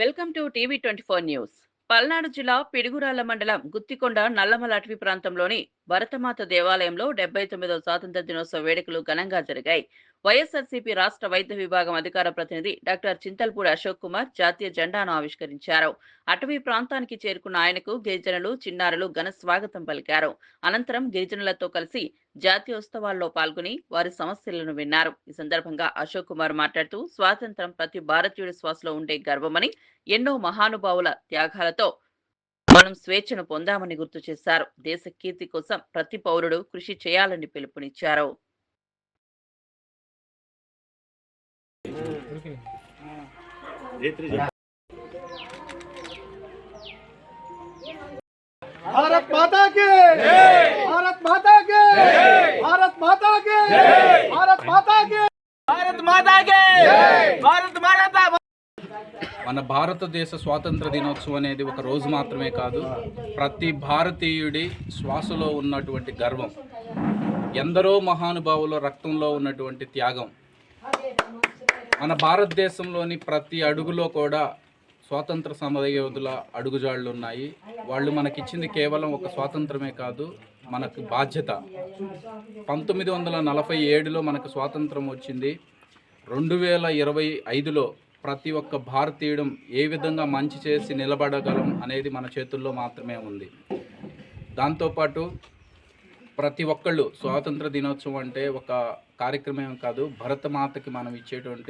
Welcome to TV twenty four news. Palnadu జిల్లా పిడుగురాల మండలం గుత్తికొండ నల్లమల అటవీ ప్రాంతంలోని భరతమాత దేవాలయంలో డెబ్బై తొమ్మిదవ స్వాతంత్ర దినోత్సవ వేడుకలు ఘనంగా జరిగాయి. వైఎస్ఆర్సీపీ రాష్ట్ర వైద్య విభాగం అధికార ప్రతినిధి డాక్టర్ చింతల్పూడి అశోక్ కుమార్ జాతీయ జెండాను ఆవిష్కరించారు. అటవీ ప్రాంతానికి చేరుకున్న ఆయనకు గిరిజనులు చిన్నారులు ఘన స్వాగతం పలికారు. అనంతరం గిరిజనులతో కలిసి జాతీయోత్సవాల్లో పాల్గొని వారి సమస్యలను విన్నారు. ఈ సందర్భంగా అశోక్ కుమార్ మాట్లాడుతూ స్వాతంత్రం ప్రతి భారతీయుడి శ్వాసలో ఉండే గర్వమని ఎన్నో మహానుభావుల త్యాగాలతో మనం స్వేచ్ఛను పొందామని గుర్తు చేశారు. దేశ కీర్తి కోసం ప్రతి పౌరుడు కృషి చేయాలని పిలుపునిచ్చారు. మాతాకే! భారత్ మాతా మన భారతదేశ స్వాతంత్ర దినోత్సవం అనేది ఒక రోజు మాత్రమే కాదు ప్రతి భారతీయుడి శ్వాసలో ఉన్నటువంటి గర్వం ఎందరో మహానుభావుల రక్తంలో ఉన్నటువంటి త్యాగం మన భారతదేశంలోని ప్రతి అడుగులో కూడా స్వాతంత్ర సమరయోధుల అడుగుజాళ్ళు ఉన్నాయి. వాళ్ళు మనకిచ్చింది కేవలం ఒక స్వాతంత్రమే కాదు మనకు బాధ్యత. పంతొమ్మిది వందల నలభై ఏడులో మనకు స్వాతంత్రం వచ్చింది. రెండు వేల ఇరవై ఐదులో ప్రతి ఒక్క భారతీయుడు ఏ విధంగా మంచి చేసి నిలబడగలం అనేది మన చేతుల్లో మాత్రమే ఉంది. దాంతోపాటు ప్రతి ఒక్కళ్ళు స్వాతంత్ర దినోత్సవం అంటే ఒక కార్యక్రమం కాదు భరతమాతకి మనం ఇచ్చేటువంటి